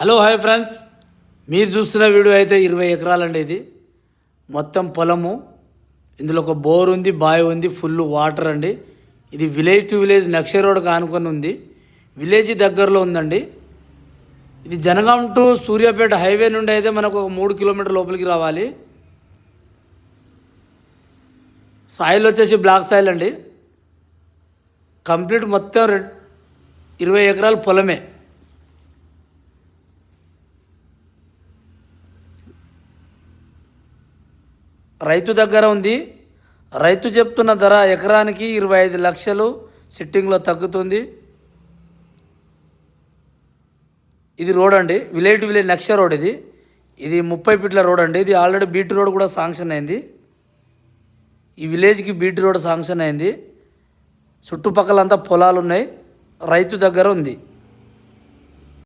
Hello hi friends. మీరు చూస్తున్న video అయితే ఇరవై ఎకరాలండి ఇది. మొత్తం పొలము ఇందులో ఒక బోర్ ఉంది బావి ఉంది ఫుల్ వాటర్ అండి. ఇది విలేజ్ టు విలేజ్ నక్ష రోడ్కి ఆనుకొని ఉంది. విలేజ్ దగ్గరలో ఉందండి. ఇది జనగాం టు సూర్యాపేట హైవే నుండి అయితే మనకు ఒక మూడు కిలోమీటర్ లోపలికి రావాలి. సాయిల్ వచ్చేసి బ్లాక్ సాయిల్ అండి. కంప్లీట్ మొత్తం ఇరవై ఎకరాల పొలమే. రైతు దగ్గర ఉంది. రైతు చెప్తున్న ధర ఎకరానికి ఇరవై ఐదు లక్షలు సిట్టింగ్లో తగ్గుతుంది. ఇది రోడ్ అండి. విలేజ్ టు విలేజ్ నక్ష రోడ్ ఇది. ఇది ముప్పై ఫీట్ల రోడ్ అండి. ఇది ఆల్రెడీ బీటీ రోడ్ కూడా శాంక్షన్ అయింది. ఈ విలేజ్కి బీటీ రోడ్ శాంక్షన్ అయింది. చుట్టుపక్కల అంతా పొలాలు ఉన్నాయి రైతు దగ్గర ఉంది.